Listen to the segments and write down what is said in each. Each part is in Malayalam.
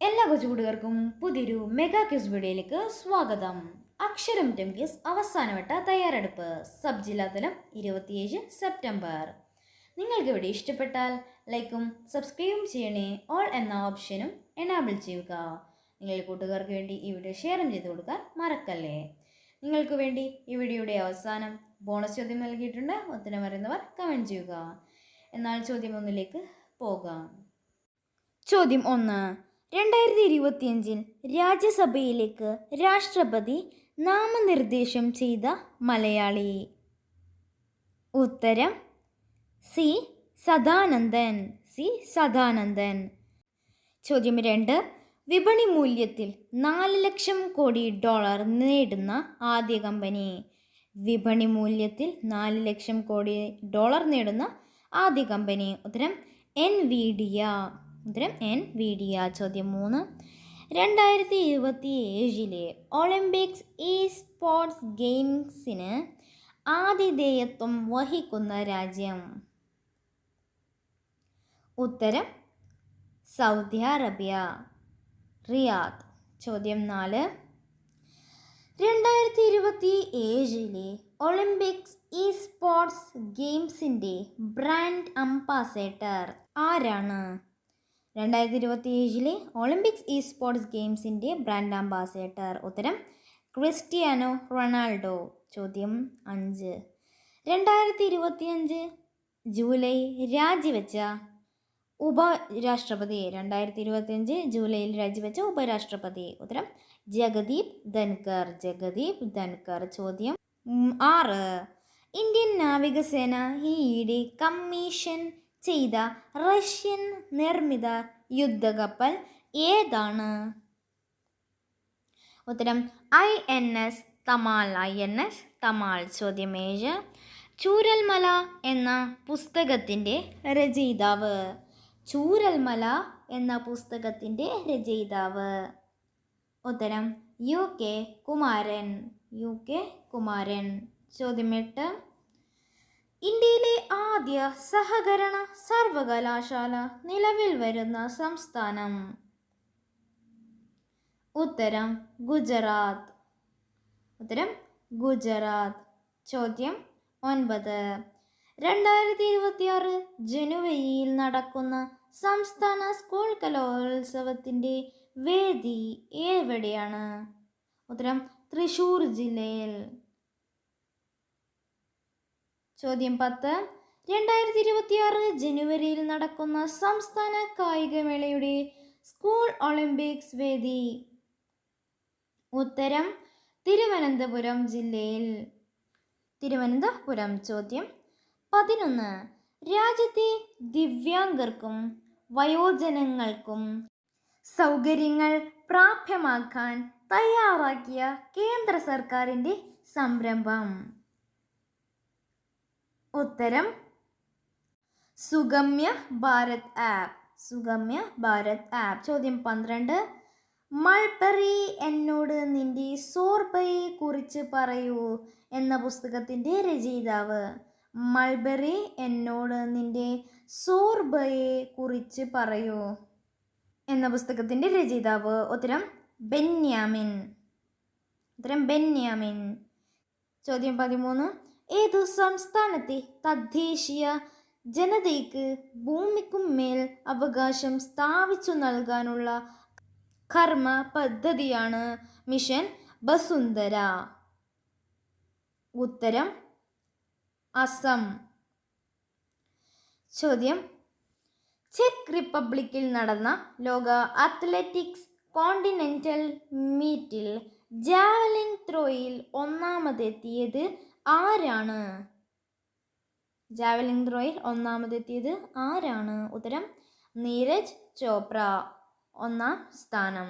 എല്ലാ കൊച്ചുകൂട്ടുകാർക്കും പുതിയൊരു മെഗാ ക്യൂസ് വീഡിയോയിലേക്ക് സ്വാഗതം. അക്ഷരം ടെം ക്യൂസ് അവസാനവട്ട തയ്യാറെടുപ്പ്. സബ് ജില്ലാതലം ഇരുപത്തിയേഴ് സെപ്റ്റംബർ. നിങ്ങൾക്ക് ഇവിടെ ഇഷ്ടപ്പെട്ടാൽ ലൈക്കും സബ്സ്ക്രൈബും ചെയ്യണേ. ഓൾ എന്ന ഓപ്ഷനും എനാബിൾ ചെയ്യുക. നിങ്ങളുടെ കൂട്ടുകാർക്ക് വേണ്ടി ഈ വീഡിയോ ഷെയറും ചെയ്ത് കൊടുക്കാൻ മറക്കല്ലേ? നിങ്ങൾക്ക് വേണ്ടി ഈ വീഡിയോയുടെ അവസാനം ബോണസ് ചോദ്യം നൽകിയിട്ടുണ്ട്. ഉത്തരം അറിയുന്നവർ കമന്റ് ചെയ്യുക. എന്നാൽ ചോദ്യം ഒന്നിലേക്ക് പോകാം. ചോദ്യം ഒന്ന്. രണ്ടായിരത്തി ഇരുപത്തിയഞ്ചിൽ രാജ്യസഭയിലേക്ക് രാഷ്ട്രപതി നാമനിർദ്ദേശം ചെയ്ത മലയാളി. ഉത്തരം സി. സദാനന്ദൻ. സി. സദാനന്ദൻ. ചോദ്യം രണ്ട്. വിപണി മൂല്യത്തിൽ നാല് ലക്ഷം കോടി ഡോളർ നേടുന്ന ആദ്യ കമ്പനി. വിപണി മൂല്യത്തിൽ നാല് ലക്ഷം കോടി ഡോളർ നേടുന്ന ആദ്യ കമ്പനി. ഉത്തരം എൻ. വി. ഡിയ. ഉത്തരം എൻ വി ഡി ആ ചോദ്യം മൂന്ന്. രണ്ടായിരത്തി ഇരുപത്തി ഏഴിലെ ഒളിമ്പിക്സ് ഇ സ്പോർട്സ് ഗെയിംസിന് ആതിഥേയത്വം വഹിക്കുന്ന രാജ്യം? ഉത്തരം സൗദി അറേബ്യ. റിയാദ് ചോദ്യം നാല്. രണ്ടായിരത്തി ഇരുപത്തി ഏഴിലെ ഒളിമ്പിക്സ് ഇ സ്പോർട്സ് ഗെയിംസിന്റെ ബ്രാൻഡ് അംബാസഡർ ആരാണ്? രണ്ടായിരത്തി ഇരുപത്തി ഏഴിലെ ഒളിമ്പിക്സ് ഇ സ്പോർട്സ് ഗെയിംസിന്റെ ബ്രാൻഡ് അംബാസഡർ ഉത്തരം ക്രിസ്റ്റിയാനോ റൊണാൾഡോ. ചോദ്യം അഞ്ച്. രണ്ടായിരത്തി ഇരുപത്തിയഞ്ച് ജൂലൈ രാജിവെച്ച ഉപരാഷ്ട്രപതി. രണ്ടായിരത്തി ഇരുപത്തിയഞ്ച് ജൂലൈയിൽ രാജിവെച്ച ഉപരാഷ്ട്രപതി. ഉത്തരം ജഗദീപ് ധൻകർ ജഗദീപ് ധൻകർ ചോദ്യം ആറ്. ഇന്ത്യൻ നാവികസേന ഈയിടെ കമ്മീഷൻ ചെയ്ത റഷ്യൻ നിർമ്മിത യുദ്ധകപ്പൽ ഏതാണ്? ഉത്തരം I N S Tamal I N S Tamal ചോദ്യം ഏഴ് ചൂരൽമല എന്ന പുസ്തകത്തിന്റെ രചയിതാവ്. ചൂരൽമല എന്ന പുസ്തകത്തിന്റെ രചയിതാവ്. ഉത്തരം U K Kumaran U K Kumaran. ചോദ്യം എട്ട് ഇന്ത്യയിലെ ആദ്യ സഹകരണ സർവകലാശാല നിലവിൽ വരുന്ന സംസ്ഥാനം. ഉത്തരം ഗുജറാത്ത്. ഉത്തരം ഗുജറാത്ത്. ചോദ്യം ഒൻപത്. രണ്ടായിരത്തി ഇരുപത്തിയാറ് ജനുവരിയിൽ നടക്കുന്ന സംസ്ഥാന സ്കൂൾ കലോത്സവത്തിന്റെ വേദി എവിടെയാണ്? ഉത്തരം തൃശൂർ ജില്ലയിൽ. ചോദ്യം പത്ത്. രണ്ടായിരത്തി ഇരുപത്തിയാറ് ജനുവരിയിൽ നടക്കുന്ന സംസ്ഥാന കായികമേളയുടെ സ്കൂൾ ഒളിമ്പിക്സ് വേദി. ഉത്തരം തിരുവനന്തപുരം ജില്ലയിൽ. തിരുവനന്തപുരം ചോദ്യം പതിനൊന്ന്. രാജ്യത്തെ ദിവ്യാംഗർക്കും വയോജനങ്ങൾക്കും സൗകര്യങ്ങൾ പ്രാപ്യമാക്കാൻ തയ്യാറാക്കിയ കേന്ദ്ര സർക്കാരിന്റെ സംരംഭം. ഉത്തരം സുഗമ്യ ഭാരത് ആപ്പ്. സുഗമ്യ ഭാരത് ആപ്പ്. ചോദ്യം പന്ത്രണ്ട്. മൾബറി എന്നോട് നിന്റെ സോർബയെ കുറിച്ച് പറയൂ എന്ന പുസ്തകത്തിന്റെ രചയിതാവ്. മൾബറി എന്നോട് നിന്റെ സോർബയെ കുറിച്ച് പറയൂ എന്ന പുസ്തകത്തിന്റെ രചയിതാവ്. ഉത്തരം ബെന്യാമിൻ. ഉത്തരം ബെന്യാമിൻ. ചോദ്യം പതിമൂന്ന്. ഏതു സംസ്ഥാനത്തെ തദ്ദേശീയ ജനതയ്ക്ക് ഭൂമിക്കും മേൽ അവകാശം സ്ഥാപിച്ചു നൽകാനുള്ള കർമ്മ പദ്ധതിയാണ് മിഷൻ ബസുന്ധര ഉത്തരം അസം. ചോദ്യം ചെക്ക് റിപ്പബ്ലിക്കിൽ നടന്ന ലോക അത്ലറ്റിക്സ് കോണ്ടിനെന്റൽ മീറ്റിൽ ജാവലിൻ ത്രോയിൽ ഒന്നാമതെത്തിയത് ആരാണ്? ജാവലിംഗ് ത്രോയിൽ ഒന്നാമതെത്തിയത് ആരാണ്? ഉത്തരം നീരജ് ചോപ്ര. ഒന്നാം സ്ഥാനം.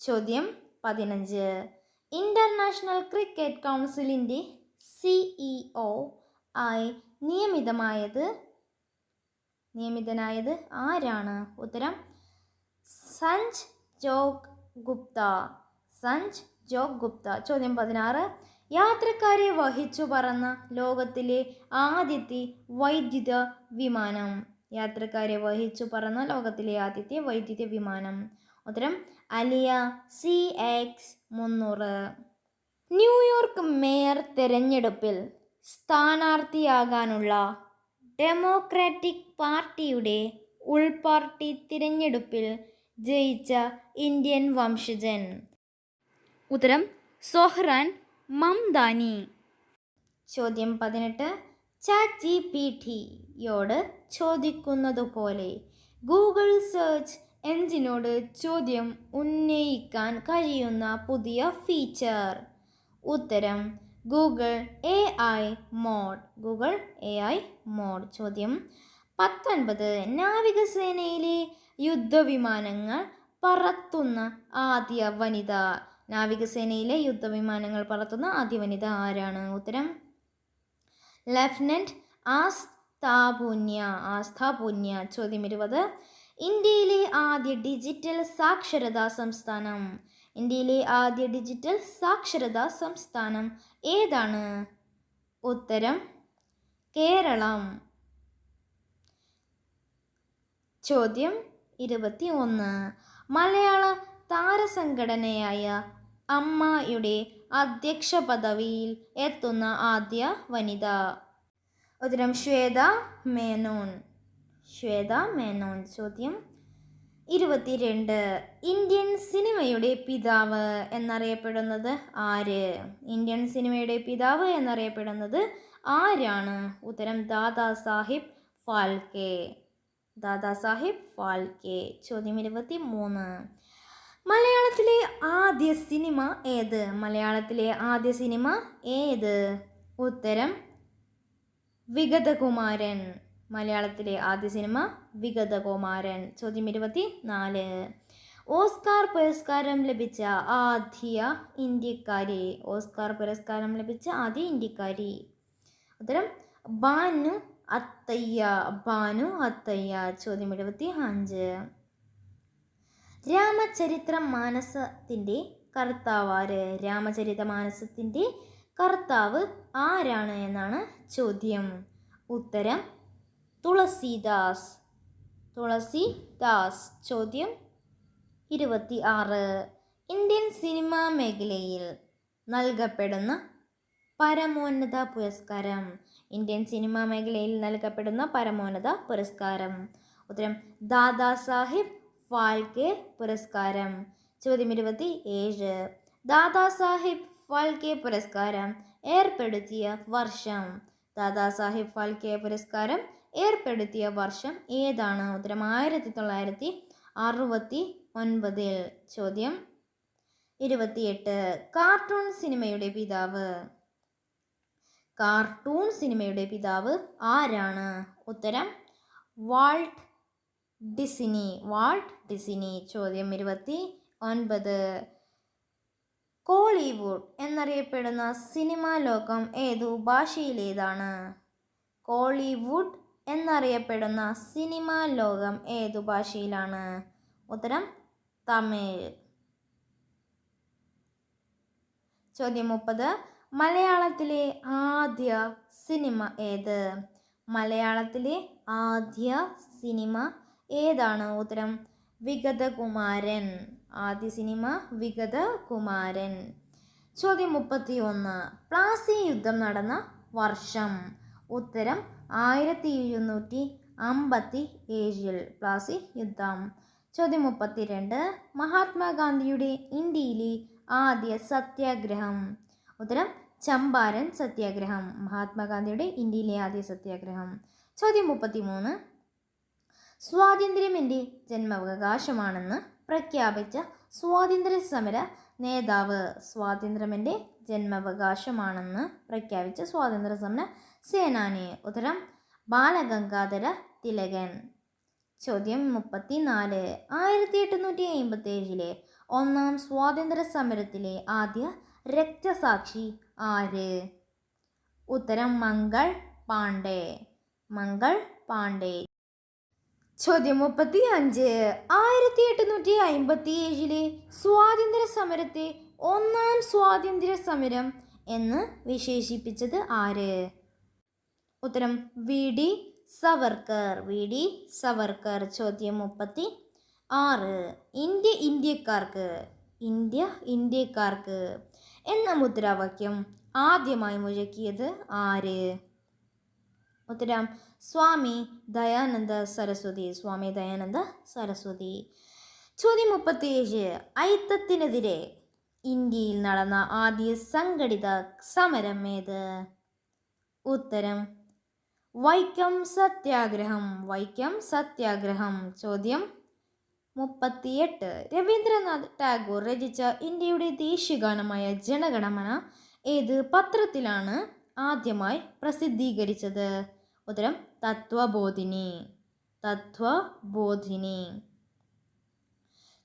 ചോദ്യം പതിനഞ്ച്. ഇന്റർനാഷണൽ ക്രിക്കറ്റ് കൗൺസിലിന്റെ സിഇഒ ആയി നിയമിതമായത് നിയമിതനായത് ആരാണ്? ഉത്തരം സഞ്ജ് ജോഗ് ഗുപ്ത. സഞ്ജ് ജോഗ് ഗുപ്ത. ചോദ്യം പതിനാറ്. യാത്രക്കാരെ വഹിച്ചു പറന്ന ലോകത്തിലെ ആദ്യത്തെ വൈദ്യുത വിമാനം. യാത്രക്കാരെ വഹിച്ചു പറന്ന ലോകത്തിലെ ആദ്യത്തെ വൈദ്യുത വിമാനം. ഉത്തരം അലിയ സി എക്സ് മുന്നൂറ്. ന്യൂയോർക്ക് മേയർ തെരഞ്ഞെടുപ്പിൽ സ്ഥാനാർത്ഥിയാകാനുള്ള ഡെമോക്രാറ്റിക് പാർട്ടിയുടെ ഉൾപാർട്ടി തിരഞ്ഞെടുപ്പിൽ ജയിച്ച ഇന്ത്യൻ വംശജൻ. ഉത്തരം സൊഹ്റാൻ മംദാനി. ചോദ്യം പതിനെട്ട്. ചാറ്റ് ജി പി ടിയോട് ചോദിക്കുന്നതുപോലെ ഗൂഗിൾ സെർച്ച് എഞ്ചിനോട് ചോദ്യം ഉന്നയിക്കാൻ കഴിയുന്ന പുതിയ ഫീച്ചർ. ഉത്തരം Google A I mode. Google A I mode. ചോദ്യം പത്തൊൻപത്. നാവികസേനയിലെ യുദ്ധവിമാനങ്ങൾ പറത്തുന്ന ആദ്യ വനിത. നാവികസേനയിലെ യുദ്ധവിമാനങ്ങൾ പറത്തുന്ന ആദ്യ വനിത ആരാണ്? ഉത്തരം ലഫ്റ്റനന്റ് ആസ്ഥാപുന്യ ആസ്ഥാപുന്യ. ചോദ്യം ഇരുപത്. ഇന്ത്യയിലെ ആദ്യ ഡിജിറ്റൽ സാക്ഷരതാ സംസ്ഥാനം. ഇന്ത്യയിലെ ആദ്യ ഡിജിറ്റൽ സാക്ഷരതാ സംസ്ഥാനം ഏതാണ്? ഉത്തരം കേരളം. ചോദ്യം ഇരുപത്തി ഒന്ന് മലയാള താരസംഘടനയായ അമ്മയുടെ അധ്യക്ഷ പദവിയിൽ എത്തുന്ന ആദ്യ വനിത. ഉത്തരം ശ്വേത മേനോൻ. ശ്വേത മേനോൻ ചോദ്യം ഇരുപത്തിരണ്ട്. ഇന്ത്യൻ സിനിമയുടെ പിതാവ് എന്നറിയപ്പെടുന്നത് ആര്? ഇന്ത്യൻ സിനിമയുടെ പിതാവ് എന്നറിയപ്പെടുന്നത് ആരാണ്? ഉത്തരം ദാദാ സാഹിബ് ഫാൽക്കെ. ദാദാ സാഹിബ് ഫാൽക്കെ ചോദ്യം ഇരുപത്തി മൂന്ന് മലയാളത്തിലെ ആദ്യ സിനിമ ഏത്? മലയാളത്തിലെ ആദ്യ സിനിമ ഏത്? ഉത്തരം വിഗതകുമാരൻ. മലയാളത്തിലെ ആദ്യ സിനിമ വിഗതകുമാരൻ ചോദ്യം ഇരുപത്തി നാല് ഓസ്കാർ പുരസ്കാരം ലഭിച്ച ആദ്യ ഇന്ത്യക്കാരി. ഓസ്കാർ പുരസ്കാരം ലഭിച്ച ആദ്യ ഇന്ത്യക്കാരി. ഉത്തരം ബാനു അത്തയ്യ. ബാനു അത്തയ്യ ചോദ്യം എഴുപത്തി അഞ്ച് രാമചരിത്ര മാനസത്തിന്റെ കർത്താവ് ആര് രാമചരിത മാനസത്തിന്റെ കർത്താവ് ആരാണ് എന്നാണ് ചോദ്യം. ഉത്തരം തുളസീദാസ്. തുളസീദാസ്. ചോദ്യം ഇരുപത്തി ആറ് ഇന്ത്യൻ സിനിമാ മേഖലയിൽ നൽകപ്പെടുന്ന പരമോന്നത പുരസ്കാരം. ഇന്ത്യൻ സിനിമാ മേഖലയിൽ നൽകപ്പെടുന്ന പരമോന്നത പുരസ്കാരം. ഉത്തരം ദാദാ സാഹിബ് ഫാൽക്കെ പുരസ്കാരം. ചോദ്യം ഇരുപത്തി ഏഴ് ദാദാ സാഹിബ് ഫാൽക്കെ പുരസ്കാരം ഏർപ്പെടുത്തിയ വർഷം. ദാദാ സാഹിബ് ഫാൽക്കെ പുരസ്കാരം ഏർപ്പെടുത്തിയ വർഷം ഏതാണ്? ഉത്തരം ആയിരത്തി തൊള്ളായിരത്തി അറുപത്തി ഒൻപതിൽ ചോദ്യം ഇരുപത്തിയെട്ട്. കാർട്ടൂൺ സിനിമയുടെ പിതാവ്. കാർട്ടൂൺ സിനിമയുടെ പിതാവ് ആരാണ്? ഉത്തരം വാൾട്ട് ഡിസിനി വാൾട്ട് ഡിസിനി ചോദ്യം ഇരുപത്തി ഒൻപത്. കോളിവുഡ് എന്നറിയപ്പെടുന്ന സിനിമാ ലോകം ഏതു ഭാഷയിലേതാണ്? കോളിവുഡ് എന്നറിയപ്പെടുന്ന സിനിമാ ലോകം ഏതു ഭാഷയിലാണ്? ഉത്തരം തമിഴ്. ചോദ്യം മുപ്പത്. മലയാളത്തിലെ ആദ്യ സിനിമ ഏത്? മലയാളത്തിലെ ആദ്യ സിനിമ ഏതാണ് ഉത്തരം? വിഗതകുമാരൻ. ആദ്യ സിനിമ വിഗതകുമാരൻ. ചോദ്യം മുപ്പത്തി ഒന്ന് പ്ലാസി യുദ്ധം നടന്ന വർഷം. ഉത്തരം ആയിരത്തി എഴുന്നൂറ്റി അമ്പത്തി ഏഴിൽ പ്ലാസി യുദ്ധം. ചോദ്യം മുപ്പത്തിരണ്ട്. മഹാത്മാഗാന്ധിയുടെ ഇന്ത്യയിലെ ആദ്യ സത്യാഗ്രഹം. ഉത്തരം ചമ്പാരൻ സത്യാഗ്രഹം. മഹാത്മാഗാന്ധിയുടെ ഇന്ത്യയിലെ ആദ്യ സത്യാഗ്രഹം. ചോദ്യം മുപ്പത്തി മൂന്ന് സ്വാതന്ത്ര്യം എന്റെ ജന്മാവകാശമാണെന്ന് പ്രഖ്യാപിച്ച സ്വാതന്ത്ര്യ സമര നേതാവ് സ്വാതന്ത്ര്യം എന്റെ ജന്മാവകാശമാണെന്ന് പ്രഖ്യാപിച്ച സ്വാതന്ത്ര്യ സമര സേനാനി ഉത്തരം ബാലഗംഗാധര തിലകൻ. ചോദ്യം മുപ്പത്തിനാല്. ആയിരത്തി എട്ടുന്നൂറ്റി അമ്പത്തി ഏഴിലെ ഒന്നാം സ്വാതന്ത്ര്യ സമരത്തിലെ ആദ്യ രക്തസാക്ഷി ആര്? ഉത്തരം മംഗൾ പാണ്ഡേ. മംഗൾ പാണ്ഡെ. ചോദ്യം മുപ്പത്തി അഞ്ച് ആയിരത്തി എട്ടുന്നൂറ്റി അമ്പത്തി ഏഴിലെ സ്വാതന്ത്ര്യ സമരത്തെ ഒന്നാം സ്വാതന്ത്ര്യ സമരം എന്ന് വിശേഷിപ്പിച്ചത് ആര്? ഉത്തരം V. D. Savarkar. V. D. Savarkar. ചോദ്യം മുപ്പത്തി ആറ് ഇന്ത്യ ഇന്ത്യക്കാർക്ക്. ഇന്ത്യ ഇന്ത്യക്കാർക്ക്. എന്ന മുദ്രാവാക്യം ആദ്യമായി മുഴക്കിയത് ആര്? ഉത്തരം. സ്വാമി ദയാനന്ദ സരസ്വതി. സ്വാമി ദയാനന്ദ സരസ്വതി. ചോദ്യം മുപ്പത്തിയേഴ്. ഐത്തത്തിനെതിരെ ഇന്ത്യയിൽ നടന്ന ആദ്യ സംഘടിത സമരം ഏത്? ഉത്തരം. വൈക്കം സത്യാഗ്രഹം. വൈക്കം സത്യാഗ്രഹം. ചോദ്യം മുപ്പത്തിയെട്ട്. രവീന്ദ്രനാഥ് ടാഗോർ രചിച്ച ഇന്ത്യയുടെ ദേശീയഗാനമായ ജനഗണമന ഏത് പത്രത്തിലാണ് ആദ്യമായി പ്രസിദ്ധീകരിച്ചത്? ഉത്തരം തത്വബോധിനി തത്വബോധിനി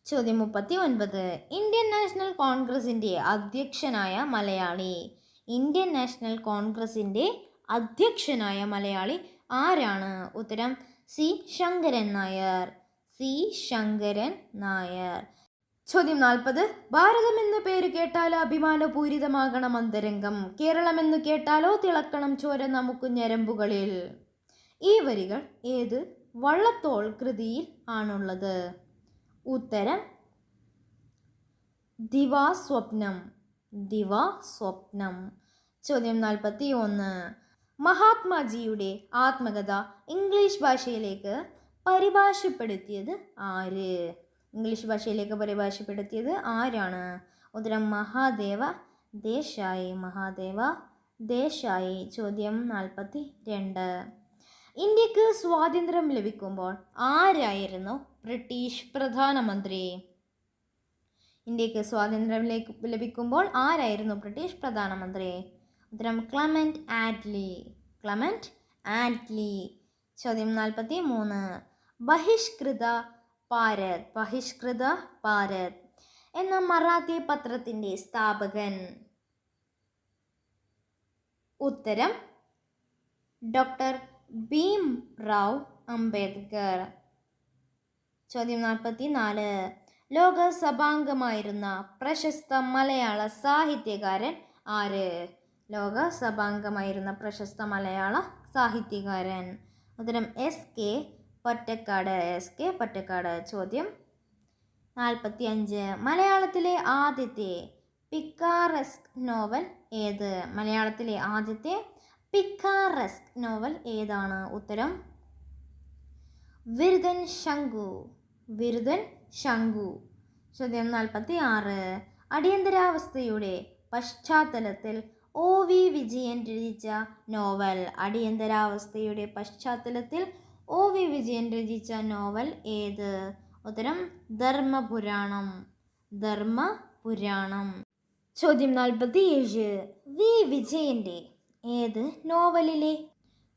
ചോദ്യം മുപ്പത്തി ഒൻപത് ഇന്ത്യൻ നാഷണൽ കോൺഗ്രസിന്റെ അധ്യക്ഷനായ മലയാളി. ഇന്ത്യൻ നാഷണൽ കോൺഗ്രസിന്റെ അധ്യക്ഷനായ മലയാളി ആരാണ്? ഉത്തരം സി. ശങ്കരൻ നായർ. സി. ശങ്കരൻ നായർ. ചോദ്യം നാൽപ്പത്. ഭാരതം എന്ന പേര് കേട്ടാൽ അഭിമാനപൂരിതമാകണം അന്തരംഗം. കേരളം എന്ന് കേട്ടാലോ തിളക്കണം ചോര നമുക്ക് ഞരമ്പുകളിൽ. ഈ വരികൾ ഏത് വള്ളത്തോൾ കൃതിയിൽ ആണുള്ളത്? ഉത്തരം ദിവാ സ്വപ്നം ദിവാ സ്വപ്നം ചോദ്യം നാൽപ്പത്തി ഒന്ന് മഹാത്മാജിയുടെ ആത്മകഥ ഇംഗ്ലീഷ് ഭാഷയിലേക്ക് പരിഭാഷപ്പെടുത്തിയത് ആര്? ഇംഗ്ലീഷ് ഭാഷയിലേക്ക് പരിഭാഷപ്പെടുത്തിയത് ആരാണ്? ഉത്തരം മഹാദേവ ദേശായി മഹാദേവ ദേശായി. ചോദ്യം നാൽപ്പത്തി രണ്ട് ഇന്ത്യയ്ക്ക് സ്വാതന്ത്ര്യം ലഭിക്കുമ്പോൾ ആരായിരുന്നു ബ്രിട്ടീഷ് പ്രധാനമന്ത്രി? ഇന്ത്യയ്ക്ക് സ്വാതന്ത്ര്യം ലഭിക്കുമ്പോൾ ആരായിരുന്നു ബ്രിട്ടീഷ് പ്രധാനമന്ത്രി? ഉത്തരം ക്ലമന്റ് ആറ്റ്ലി. Clement Attlee. ചോദ്യം നാൽപ്പത്തി മൂന്ന് ബഹിഷ്കൃത ഭാരത് ബഹിഷ്കൃത ഭാരത് എന്ന മറാത്തി പത്രത്തിന്റെ സ്ഥാപകൻ. ഉത്തരം ഡോക്ടർ ഭീം റാവ് അംബേദ്കർ. ചോദ്യം നാൽപ്പത്തി നാല് ലോകസഭാംഗമായിരുന്ന പ്രശസ്ത മലയാള സാഹിത്യകാരൻ ആര്? ലോകസഭാംഗമായിരുന്ന പ്രശസ്ത മലയാള സാഹിത്യകാരൻ. ഉത്തരം S K Pottekkatt S K Pottekkatt ചോദ്യം നാൽപ്പത്തി അഞ്ച് മലയാളത്തിലെ ആദ്യത്തെ പിക്കാറസ്ക് നോവൽ ഏത്? മലയാളത്തിലെ ആദ്യത്തെ പിക്കാറസ്ക് നോവൽ ഏതാണ്? ഉത്തരം വിരുദൻ ശങ്കു വിരുദൻ ശങ്കു ചോദ്യം നാൽപ്പത്തി ആറ് അടിയന്തരാവസ്ഥയുടെ പശ്ചാത്തലത്തിൽ ഒ വി വിജയൻ രചിച്ച നോവൽ. അടിയന്തരാവസ്ഥയുടെ പശ്ചാത്തലത്തിൽ ഒ വി വിജയൻ രചിച്ച നോവൽ ഏത്? ഉത്തരം ധർമ്മപുരാണം. ധർമ്മപുരാണം. ചോദ്യം നാൽപ്പത്തി ഏഴ് വി വിജയന്റെ ഏത് നോവലിലെ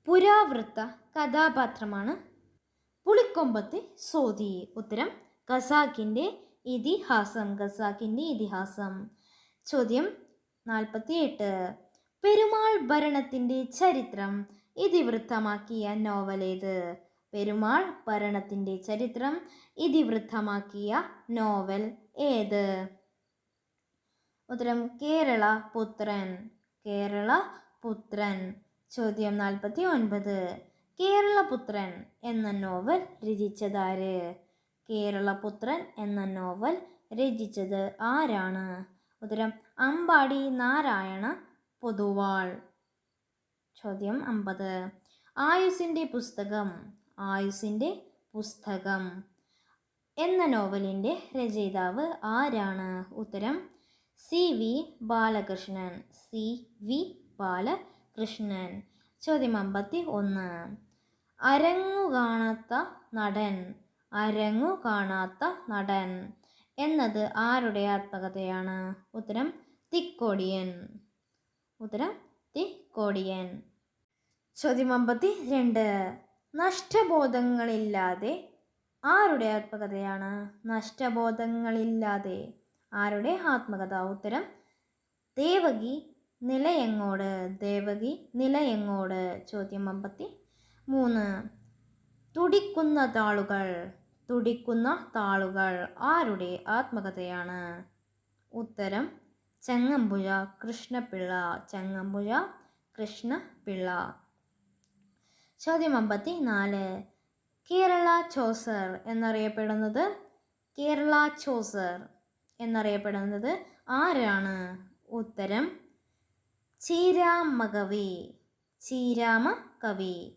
പുരാവൃത്ത കഥാപാത്രമാണ്? പുളിക്കൊമ്പത്തെ സോതി. ഉത്തരം ഖസാക്കിന്റെ ഇതിഹാസം. ഖസാക്കിന്റെ ഇതിഹാസം. ചോദ്യം നാൽപ്പത്തിയെട്ട്. പെരുമാൾ ഭരണത്തിന്റെ ചരിത്രം. ഇതിവൃത്തമാക്കിയ നോവലേത് പെരുമാൾ ഭരണത്തിന്റെ ചരിത്രം ഇതിവൃത്തമാക്കിയ നോവൽ ഏത്? ഉത്തരം കേരള പുത്രൻ. കേരള പുത്രൻ. ചോദ്യം നാൽപ്പത്തി ഒൻപത് കേരളപുത്രൻ എന്ന നോവൽ രചിച്ചതാര്? കേരളപുത്രൻ എന്ന നോവൽ രചിച്ചത് ആരാണ്? ഉത്തരം അമ്പാടി നാരായണ പൊതുവാൾ. ചോദ്യം അമ്പത്. ആയുസിന്റെ പുസ്തകം ആയുസിന്റെ പുസ്തകം. എന്ന നോവലിന്റെ രചയിതാവ് ആരാണ്? ഉത്തരം C V Balakrishnan. C V Balakrishnan. ചോദ്യം അമ്പത്തി ഒന്ന് അരങ്ങു കാണാത്ത നടൻ അരങ്ങു കാണാത്ത നടൻ എന്നത് ആരുടെ ആത്മകഥയാണ്? ഉത്തരം തിക്കോടിയൻ. ഉത്തരം തിക്കോടിയൻ ചോദ്യം അമ്പത്തി രണ്ട്. നഷ്ടബോധങ്ങളില്ലാതെ ആരുടെ ആത്മകഥയാണ്? നഷ്ടബോധങ്ങളില്ലാതെ ആരുടെ ആത്മകഥ? ഉത്തരം ദേവകി നിലയങ്ങോട്. ദേവകി നിലയങ്ങോട്. ചോദ്യം അമ്പത്തി മൂന്ന്. തുടിക്കുന്ന താളുകൾ. തുടിക്കുന്ന താളുകൾ ആരുടെ ആത്മകഥയാണ്? ഉത്തരം ചങ്ങമ്പുഴ കൃഷ്ണപിള്ള. ചങ്ങമ്പുഴ കൃഷ്ണപിള്ള. ചോദ്യം അമ്പത്തി നാല് കേരള ചോസർ എന്നറിയപ്പെടുന്നത് കേരള ചോസർ എന്നറിയപ്പെടുന്നത് ആരാണ്? ഉത്തരം ചീരാമ കവി ചീരാമ കവി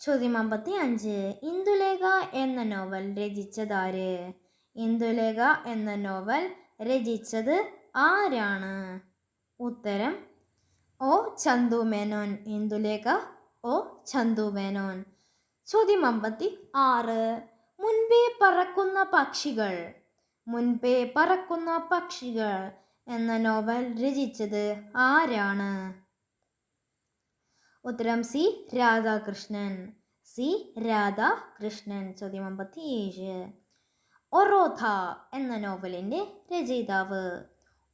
ചോദ്യം അമ്പത്തി അഞ്ച് ഇന്ദുലേഖ എന്ന നോവൽ രചിച്ചതാര്? ഇന്ദുലേഖ എന്ന നോവൽ രചിച്ചത് ആരാണ്? ഉത്തരം ഓ ചന്തു മേനോൻ ഇന്ദുലേഖ ഓ ചന്തു മേനോൻ. ചോദ്യം അമ്പത്തി ആറ്. മുൻപേ പറക്കുന്ന പക്ഷികൾ. മുൻപേ പറക്കുന്ന പക്ഷികൾ എന്ന നോവൽ രചിച്ചത് ആരാണ്? ഉത്തരം സി രാധാകൃഷ്ണൻ. സി രാധാകൃഷ്ണൻ. ചോദ്യം അമ്പത്തി ഏഴ്. ഒറോധ എന്ന നോവലിന്റെ രചയിതാവ്.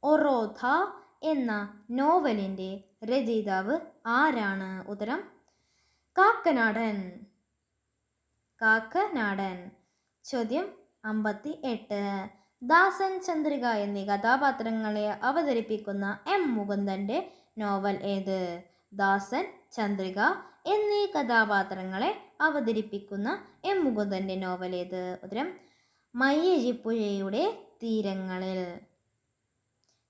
ഒറോധ എന്ന നോവലിന്റെ രചയിതാവ് ആരാണ്? ഉത്തരം കാക്കനാടൻ. കാക്കനാടൻ. ചോദ്യം അമ്പത്തി എട്ട് ദാസൻ ചന്ദ്രിക എന്നീ കഥാപാത്രങ്ങളെ അവതരിപ്പിക്കുന്ന എം മുകുന്ദന്റെ നോവൽ ഏത്? ദാസൻ ചന്ദ്രിക എന്നീ കഥാപാത്രങ്ങളെ അവതരിപ്പിക്കുന്ന എം മുകുന്ദന്റെ നോവൽ ഏത്? ഉത്തരം മയ്യഴിപ്പുഴയുടെ തീരങ്ങളിൽ.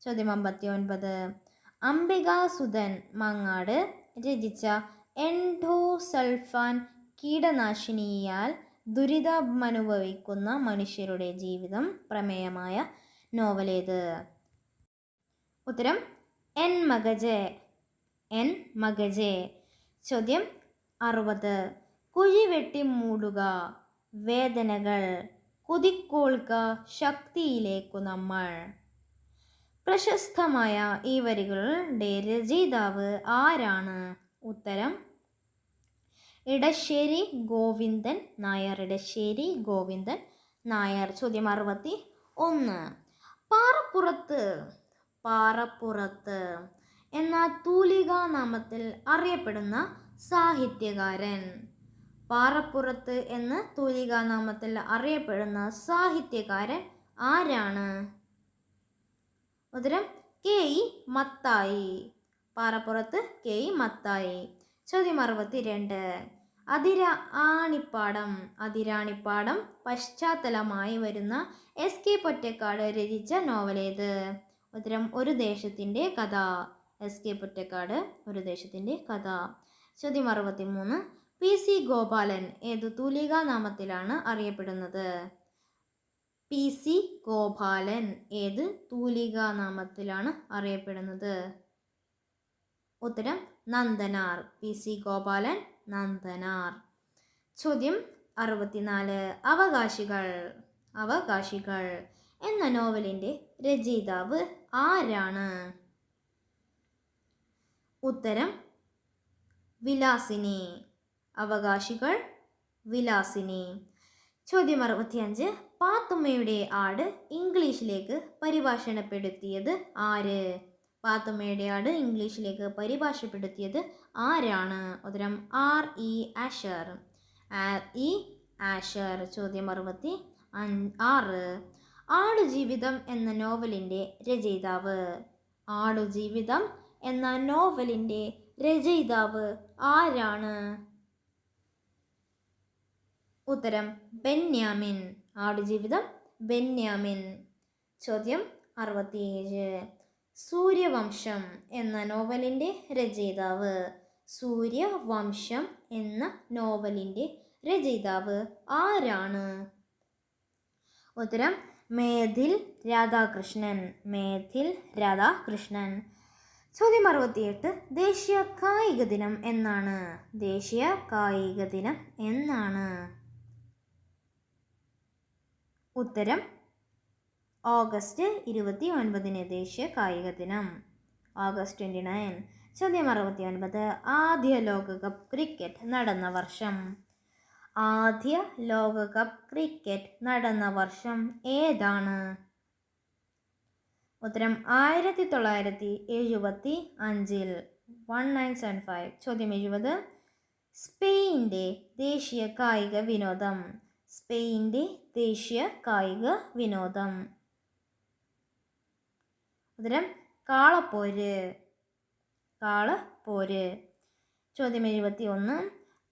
ചോദ്യം അമ്പത്തി ഒൻപത് അംബികാസുധൻ മങ്ങാട് രചിച്ച എൻഡോസൾഫാൻ കീടനാശിനിയാൽ ദുരിതമനുഭവിക്കുന്ന മനുഷ്യരുടെ ജീവിതം പ്രമേയമായ നോവലേത്? ഉത്തരം എൻ മഗജെ എൻ മഗജെ. ചോദ്യം അറുപത്. കുഴിവെട്ടി മൂടുക വേദനകൾ. കുതിക്കോൾക്ക ശക്തിയിലേക്കു നമ്മൾ. പ്രശസ്തമായ ഈ വരികളുടെ രചയിതാവ് ആരാണ്? ഉത്തരം ഇടശ്ശേരി ഗോവിന്ദൻ നായർ. ഇടശ്ശേരി ഗോവിന്ദൻ നായർ ചോദ്യം അറുപത്തി ഒന്ന്. പാറപ്പുറത്ത് പാറപ്പുറത്ത് എന്ന തൂലിക നാമത്തിൽ അറിയപ്പെടുന്ന സാഹിത്യകാരൻ. പാറപ്പുറത്ത് എന്ന തൂലികാ നാമത്തിൽ അറിയപ്പെടുന്ന സാഹിത്യകാരൻ ആരാണ്? ഉത്തരം കെ ഇ മത്തായി. പാറപ്പുറത്ത് കെ ഇ മത്തായി. ചോദ്യം അറുപത്തി രണ്ട് അതിര ആണിപ്പാടം. അതിരാണിപ്പാടം പശ്ചാത്തലമായി വരുന്ന എസ് കെ പൊറ്റക്കാട് രചിച്ച നോവലേത്? ഉത്തരം ഒരു ദേശത്തിന്റെ കഥ. എസ് കെ പൊറ്റക്കാട് ഒരു ദേശത്തിന്റെ കഥ. ചോദ്യം അറുപത്തി മൂന്ന് പി സി ഗോപാലൻ ഏതു തൂലികാ നാമത്തിലാണ് അറിയപ്പെടുന്നത്? പി സി ഗോപാലൻ ഏത് തൂലിക നാമത്തിലാണ് അറിയപ്പെടുന്നത്? ഉത്തരം Nandanar. P C Gopalan Nandanar. ചോദ്യം അറുപത്തിനാല്. അവകാശികൾ. അവകാശികൾ. എന്ന നോവലിന്റെ രചയിതാവ് ആരാണ്? ഉത്തരം വിലാസിനി. അവകാശികൾ വിലാസിനി. ചോദ്യം അറുപത്തിയഞ്ച്. പാത്തുമ്മയുടെ ആട് ഇംഗ്ലീഷിലേക്ക് പരിഭാഷണപ്പെടുത്തിയത് ആര്? പാത്തുമ്മയുടെ ആട് ഇംഗ്ലീഷിലേക്ക് പരിഭാഷപ്പെടുത്തിയത് ആരാണ്? ഉത്തരം R E Asher. R E Asher ചോദ്യം അറുപത്തി ആറ്. ആടുജീവിതം എന്ന നോവലിന്റെ രചയിതാവ്. ആടുജീവിതം എന്ന നോവലിന്റെ രചയിതാവ് ആരാണ്? ഉത്തരം ബെന്യാമിൻ. ആടുജീവിതം. ബെന്യാമിൻ. ചോദ്യം അറുപത്തിയേഴ്. സൂര്യവംശം എന്ന നോവലിന്റെ രചയിതാവ്. സൂര്യവംശം എന്ന നോവലിന്റെ രചയിതാവ് ആരാണ്? ഉത്തരം മേധിൽ രാധാകൃഷ്ണൻ. മേധിൽ രാധാകൃഷ്ണൻ. ചോദ്യം അറുപത്തിയെട്ട്. ദേശീയ കായിക ദിനം എന്നാണ്. ദേശീയ കായിക ദിനം എന്നാണ്. ഉത്തരം ഓഗസ്റ്റ് ഇരുപത്തി ഒൻപതിന് ദേശീയ കായിക ദിനം. August twenty nine. ചോദ്യം അറുപത്തി ഒൻപത് ആദ്യ ലോകകപ്പ് ക്രിക്കറ്റ് നടന്ന വർഷം. ആദ്യ ലോകകപ്പ് ക്രിക്കറ്റ് നടന്ന വർഷം ഏതാണ്? ഉത്തരം ആയിരത്തി തൊള്ളായിരത്തി എഴുപത്തി അഞ്ചിൽ വൺ നയൻ സെവൻ ഫൈവ്. ചോദ്യം എഴുപത്. സ്പെയിന്റെ ദേശീയ കായിക വിനോദം. സ്പെയിന്റെ ദേശീയ കായിക വിനോദം. ഉത്തരം കാളപ്പോര്. കാളപ്പോര്. ചോദ്യം എഴുപത്തി ഒന്ന്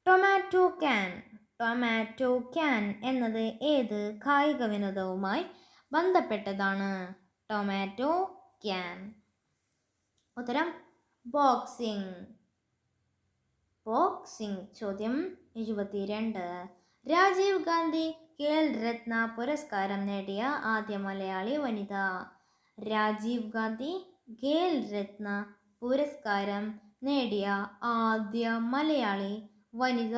ടൊമാറ്റോ ക്യാൻ. ടൊമാറ്റോ ക്യാൻ എന്നത് ഏത് കായിക വിനോദവുമായി ബന്ധപ്പെട്ടതാണ്? Tomato can. ഉത്തരം ബോക്സിംഗ്. ബോക്സിംഗ്. ചോദ്യം എഴുപത്തിരണ്ട്. രാജീവ് ഗാന്ധി ഖേൽ രത്ന പുരസ്കാരം നേടിയ ആദ്യ മലയാളി വനിത. രാജീവ് ഗാന്ധി ഖേൽ രത്ന പുരസ്കാരം നേടിയ ആദ്യ മലയാളി വനിത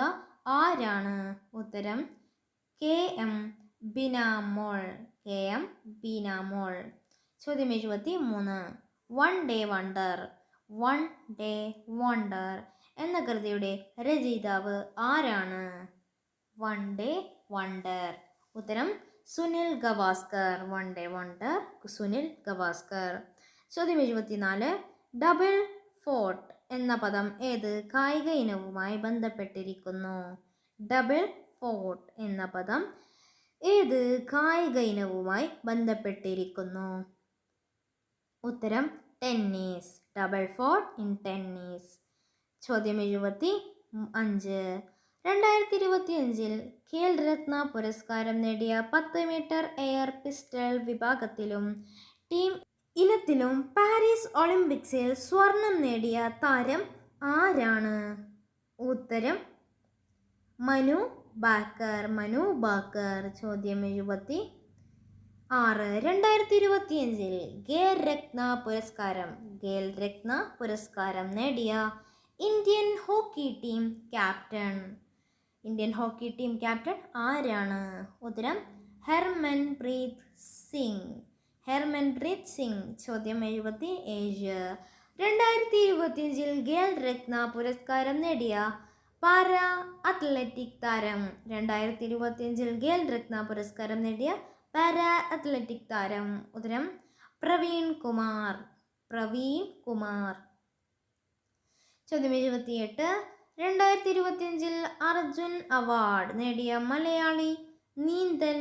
ആരാണ്? ഉത്തരം K M Beenamol K M Beenamol. ചോദ്യം എഴുപത്തി മൂന്ന് one day wonder one day wonder എന്ന കൃതിയുടെ രചയിതാവ് ആരാണ്? വൺ ഡേ വണ്ടർ ഉത്തരം Sunil Gavaskar. One day wonder Sunil Gavaskar. ചോദ്യം എഴുപത്തിനാല്. ഡബിൾ ഫോർട്ട് എന്ന പദം ഏത് കായിക ഇനവുമായി ബന്ധപ്പെട്ടിരിക്കുന്നു? ഡബിൾ ഫോർട്ട് എന്ന പദം ഏത് കായിക ഇനവുമായി ബന്ധപ്പെട്ടിരിക്കുന്നു? ഉത്തരം tennis double fault in tennis ചോദ്യം എഴുപത്തി അഞ്ച് രണ്ടായിരത്തി ഇരുപത്തി അഞ്ചിൽ ഖേൽ രത്ന പുരസ്കാരം നേടിയ പത്ത് മീറ്റർ എയർ പിസ്റ്റൾ വിഭാഗത്തിലും ടീം ഇനത്തിലും പാരീസ് ഒളിമ്പിക്സിൽ സ്വർണം നേടിയ താരം ആരാണ്? ഉത്തരം മനു ബാക്കർ. മനു ബാക്കർ. ചോദ്യം എഴുപത്തി ആറ്. രണ്ടായിരത്തി ഇരുപത്തിയഞ്ചിൽ ഗേൽ രത്ന പുരസ്കാരം. ഗേൽ രത്ന പുരസ്കാരം നേടിയ Indian hockey team captain. Indian hockey team captain ആരാണ്? ഉത്തരം ഹെർമൻ പ്രീത് സിംഗ്. ഹെർമൻ പ്രീത് സിംഗ് ചോദ്യം എഴുപത്തി ഏഴ് രണ്ടായിരത്തി ഇരുപത്തിയഞ്ചിൽ ഗേൽ രത്ന പുരസ്കാരം നേടിയ പാരാ അത്ലറ്റിക് താരം. രണ്ടായിരത്തി ഇരുപത്തിയഞ്ചിൽ ഗേൽ രത്ന പുരസ്കാരം നേടിയ പാരാ അത്ലറ്റിക് താരം. ഉത്തരം പ്രവീൺ കുമാർ. പ്രവീൺ കുമാർ. ചോദ്യം എഴുപത്തിയെട്ട്. രണ്ടായിരത്തി ഇരുപത്തിയഞ്ചിൽ അർജുൻ അവാർഡ് നേടിയ മലയാളി നീന്തൽ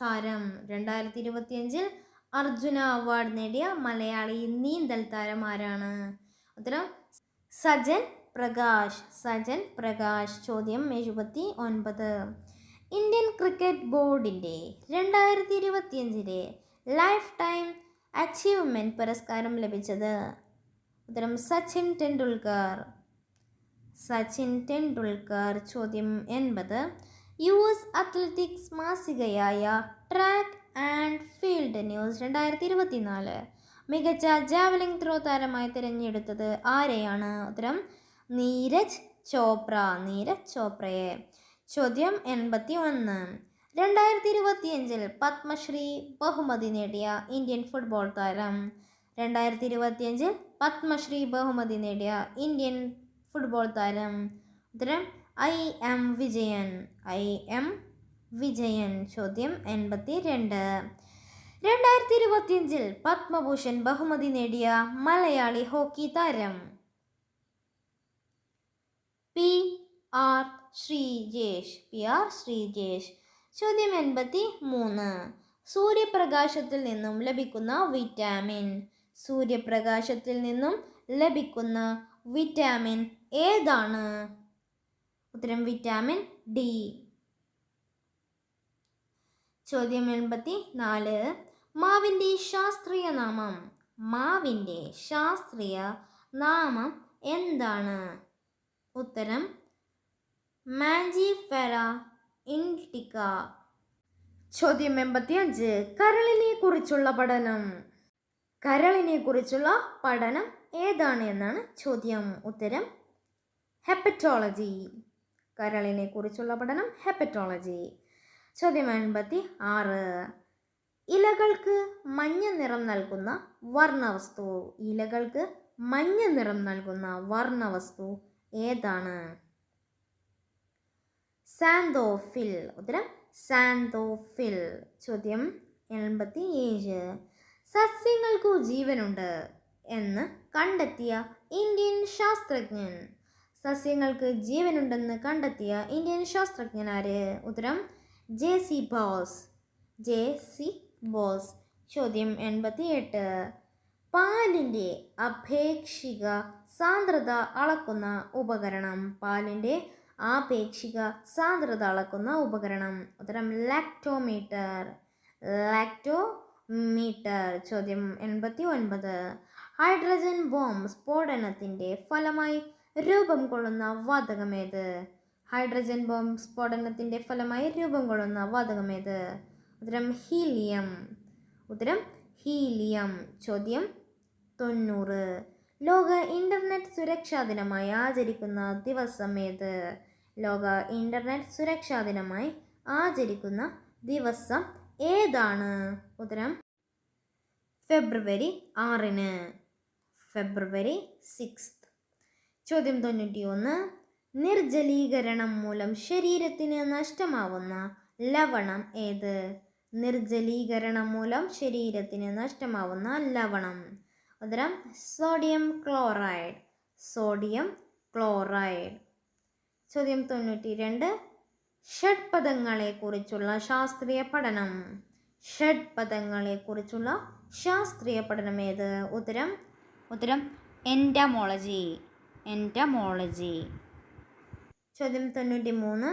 താരം. രണ്ടായിരത്തി ഇരുപത്തിയഞ്ചിൽ അർജുന അവാർഡ് നേടിയ മലയാളി നീന്തൽ താരം ആരാണ്? ഉത്തരം സജൻ പ്രകാശ്. സജൻ പ്രകാശ് ചോദ്യം എഴുപത്തി ഒൻപത് ഇന്ത്യൻ ക്രിക്കറ്റ് ബോർഡിന്റെ രണ്ടായിരത്തി ഇരുപത്തിയഞ്ചിലെ ലൈഫ് ടൈം അച്ചീവ്മെന്റ് പുരസ്കാരം ലഭിച്ചത്. ഉത്തരം സച്ചിൻ ടെണ്ടുൽക്കർ. സച്ചിൻ ടെണ്ടുൽക്കർ. ചോദ്യം എൺപത്. യു എസ് അത്ലറ്റിക്സ് മാസികയായ ട്രാക്ക് ആൻഡ് ഫീൽഡ് ന്യൂസ് രണ്ടായിരത്തി ഇരുപത്തിനാല് മികച്ച ജാവലിംഗ് ത്രോ താരമായി തിരഞ്ഞെടുത്തത് ആരെയാണ്? ഉത്തരം നീരജ് ചോപ്ര. നീരജ് ചോപ്രയെ. ചോദ്യം എൺപത്തി ഒന്ന് രണ്ടായിരത്തി ഇരുപത്തിയഞ്ചിൽ പത്മശ്രീ ബഹുമതി നേടിയ ഇന്ത്യൻ ഫുട്ബോൾ താരം. രണ്ടായിരത്തി ഇരുപത്തിയഞ്ചിൽ പത്മശ്രീ ബഹുമതി നേടിയ ഇന്ത്യൻ ഫുട്ബോൾ താരം. ഉത്തരം I M Vijayan. I M Vijayan. ചോദ്യം എൺപത്തി രണ്ട് രണ്ടായിരത്തി ഇരുപത്തിയഞ്ചിൽ പത്മഭൂഷൺ ബഹുമതി നേടിയ മലയാളി ഹോക്കി താരം. P R Sreejesh. P R Sreejesh. ചോദ്യം എൺപത്തി മൂന്ന് സൂര്യപ്രകാശത്തിൽ നിന്നും ലഭിക്കുന്ന വിറ്റാമിൻ. സൂര്യപ്രകാശത്തിൽ നിന്നും ലഭിക്കുന്ന വിറ്റാമിൻ ഏതാണ്? ഉത്തരം വിറ്റാമിൻ ഡി ചോദ്യം എൺപത്തി നാല് മാവിന്റെ ശാസ്ത്രീയ നാമം. മാവിന്റെ ശാസ്ത്രീയ നാമം എന്താണ്? ഉത്തരം മാഞ്ചിഫെറ ഇൻഡിക്ക ചോദ്യം എൺപത്തിയഞ്ച്. കരളിനെ കുറിച്ചുള്ള പഠനം. കരളിനെ കുറിച്ചുള്ള പഠനം ഏതാണ് എന്നാണ് ചോദ്യം. ഉത്തരം ഹെപ്പറ്റോളജി കരളിനെ കുറിച്ചുള്ള പഠനം ഹെപ്പറ്റോളജി ചോദ്യം എൺപത്തി ആറ്. ഇലകൾക്ക് മഞ്ഞ നിറം നൽകുന്ന വർണവസ്തു. ഇലകൾക്ക് മഞ്ഞ നിറം നൽകുന്ന വർണവസ്തു ഏതാണ്? സാന്തോഫിൽ. ഉത്തരം സാന്തോഫിൽ. ചോദ്യം എൺപത്തി ഏഴ്. സസ്യങ്ങൾക്കു ജീവനുണ്ട് എന്ന് കണ്ടെത്തിയ ഇന്ത്യൻ ശാസ്ത്രജ്ഞൻ സസ്യങ്ങൾക്ക് ജീവനുണ്ടെന്ന് കണ്ടെത്തിയ ഇന്ത്യൻ ശാസ്ത്രജ്ഞനാര്? ഉത്തരം J C Bose. J C Bose. ചോദ്യം എൺപത്തി എട്ട് പാലിന്റെ അപേക്ഷിക സാന്ദ്രത അളക്കുന്ന ഉപകരണം. പാലിന്റെ ആപേക്ഷിക സാന്ദ്രത അളക്കുന്ന ഉപകരണം. ഉത്തരം ലാക്ടോമീറ്റർ. ലാക്ടോമീറ്റർ. ചോദ്യം എൺപത്തി ഒൻപത് ഹൈഡ്രജൻ ബോംബ് സ്ഫോടനത്തിന്റെ ഫലമായി രൂപം കൊള്ളുന്ന വാതകമേത്? ഹൈഡ്രജൻ ബോംബ് സ്ഫോടനത്തിന്റെ ഫലമായി രൂപം കൊള്ളുന്ന വാതകമേത്? ഉത്തരം ഹീലിയം. ഉത്തരം ഹീലിയം. ചോദ്യം തൊണ്ണൂറ്. ലോക ഇന്റർനെറ്റ് സുരക്ഷാ ദിനമായി ആചരിക്കുന്ന ദിവസം ഏത് ലോക ഇന്റർനെറ്റ് സുരക്ഷാ ദിനമായി ആചരിക്കുന്ന ദിവസം ഏതാണ്? ഉത്തരം ഫെബ്രുവരി ആറിന്. February sixth. ചോദ്യം തൊണ്ണൂറ്റി ഒന്ന് നിർജലീകരണം മൂലം ശരീരത്തിന് നഷ്ടമാവുന്ന ലവണം ഏത്? നിർജലീകരണം മൂലം ശരീരത്തിന് നഷ്ടമാവുന്ന ലവണം. ഉത്തരം സോഡിയം ക്ലോറൈഡ് സോഡിയം ക്ലോറൈഡ് ചോദ്യം തൊണ്ണൂറ്റി രണ്ട് ഷഡ്പദങ്ങളെക്കുറിച്ചുള്ള ശാസ്ത്രീയ പഠനം. ഷഡ്പദങ്ങളെക്കുറിച്ചുള്ള ശാസ്ത്രീയ പഠനം ഏത്? ഉത്തരം ഉത്തരം എന്റമോളജി എന്റമോളജി ചോദ്യം തൊണ്ണൂറ്റി മൂന്ന്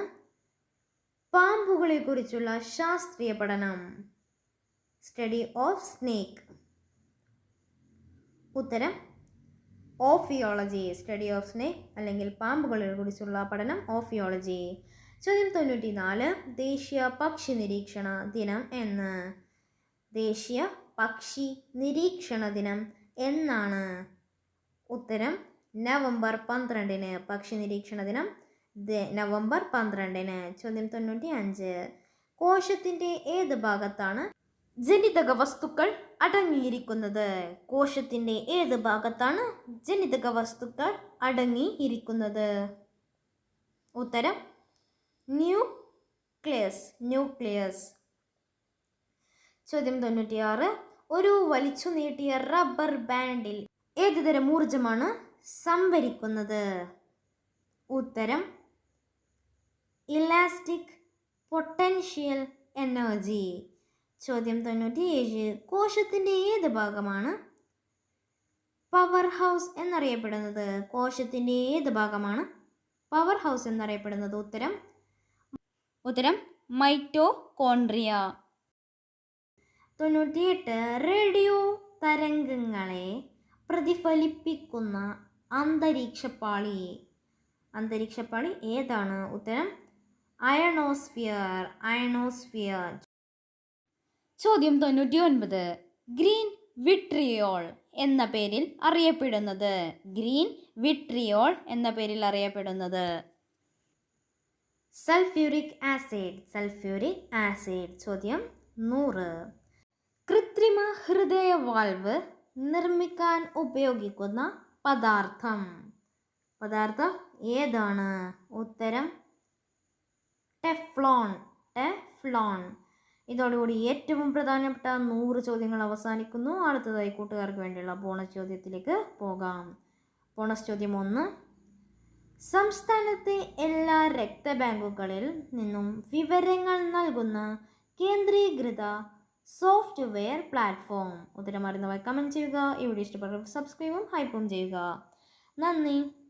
പാമ്പുകളെക്കുറിച്ചുള്ള ശാസ്ത്രീയ പഠനം. സ്റ്റഡി ഓഫ് സ്നേക്ക് ഉത്തരം ഓഫിയോളജി സ്റ്റഡി ഓഫ് സ്നേക്ക് അല്ലെങ്കിൽ പാമ്പുകളെ കുറിച്ചുള്ള പഠനം ഓഫിയോളജി ചോദ്യം തൊണ്ണൂറ്റി നാല് ദേശീയ പക്ഷി നിരീക്ഷണ ദിനം എന്ന്. ദേശീയ പക്ഷി നിരീക്ഷണ ദിനം എന്നാണ്. ഉത്തരം നവംബർ പന്ത്രണ്ടിന് പക്ഷി നിരീക്ഷണ ദിനം നവംബർ പന്ത്രണ്ടിന് ചോദ്യം തൊണ്ണൂറ്റി അഞ്ച് കോശത്തിന്റെ ഏത് ഭാഗത്താണ് ജനിതക വസ്തുക്കൾ അടങ്ങിയിരിക്കുന്നത്? കോശത്തിന്റെ ഏത് ഭാഗത്താണ് ജനിതക വസ്തുക്കൾ അടങ്ങിയിരിക്കുന്നത്? ഉത്തരം ന്യൂക്ലിയസ് ന്യൂക്ലിയസ്. ചോദ്യം തൊണ്ണൂറ്റിയാറ്. ഒരു വലിച്ചു നീട്ടിയ റബ്ബർ ബാൻഡിൽ ഏതുതരം ഊർജമാണ് സംഭരിക്കുന്നത്. ഉത്തരം ഇലാസ്റ്റിക് പൊട്ടൻഷ്യൽ എനർജി ചോദ്യം തൊണ്ണൂറ്റിയേഴ്. കോശത്തിന്റെ ഏത് ഭാഗമാണ്? പവർ ഹൗസ് എന്നറിയപ്പെടുന്നത്. കോശത്തിന്റെ ഏത് ഭാഗമാണ്? പവർ ഹൗസ് എന്നറിയപ്പെടുന്നത്. ഉത്തരം ഉത്തരം മൈറ്റോകോൺട്രിയ തൊണ്ണൂറ്റിയെട്ട്. റേഡിയോ തരംഗങ്ങളെ പ്രതിഫലിപ്പിക്കുന്ന അന്തരീക്ഷപ്പാളി. അന്തരീക്ഷപ്പാളി ഏതാണ്? ഉത്തരം അയണോസ്ഫിയർ അയണോസ്ഫിയർ ചോദ്യം തൊണ്ണൂറ്റി ഒൻപത് ഗ്രീൻ വിട്രിയോൾ എന്ന പേരിൽ അറിയപ്പെടുന്നത്. ഗ്രീൻ വിട്രിയോൾ എന്ന പേരിൽ അറിയപ്പെടുന്നത്. Sulphuric acid sulphuric acid. ചോദ്യം നൂറ്. കൃത്രിമ ഹൃദയ വാൽവ് നിർമ്മിക്കാൻ ഉപയോഗിക്കുന്ന പദാർത്ഥം. പദാർത്ഥം ഏതാണ്? ഉത്തരം ടെഫ്ലോൺ ടെഫ്ലോൺ. ഇതോടുകൂടി ഏറ്റവും പ്രധാനപ്പെട്ട നൂറ് ചോദ്യങ്ങൾ അവസാനിക്കുന്നു. അടുത്തതായി കൂട്ടുകാർക്ക് വേണ്ടിയുള്ള ബോണസ് ചോദ്യത്തിലേക്ക് പോകാം. ബോണസ് ചോദ്യം ഒന്ന്. സംസ്ഥാനത്തെ എല്ലാ രക്തബാങ്കുകളിൽ നിന്നും വിവരങ്ങൾ നൽകുന്ന കേന്ദ്രീകൃത സോഫ്റ്റ്വെയർ പ്ലാറ്റ്ഫോം. ഉത്തരം അറിയുന്നവർ കമന്റ് ചെയ്യുക. ഇവിടെ ഇഷ്ടപ്പെട്ടവർ സബ്സ്ക്രൈബും ഹൈപ്പും ചെയ്യുക. നന്ദി.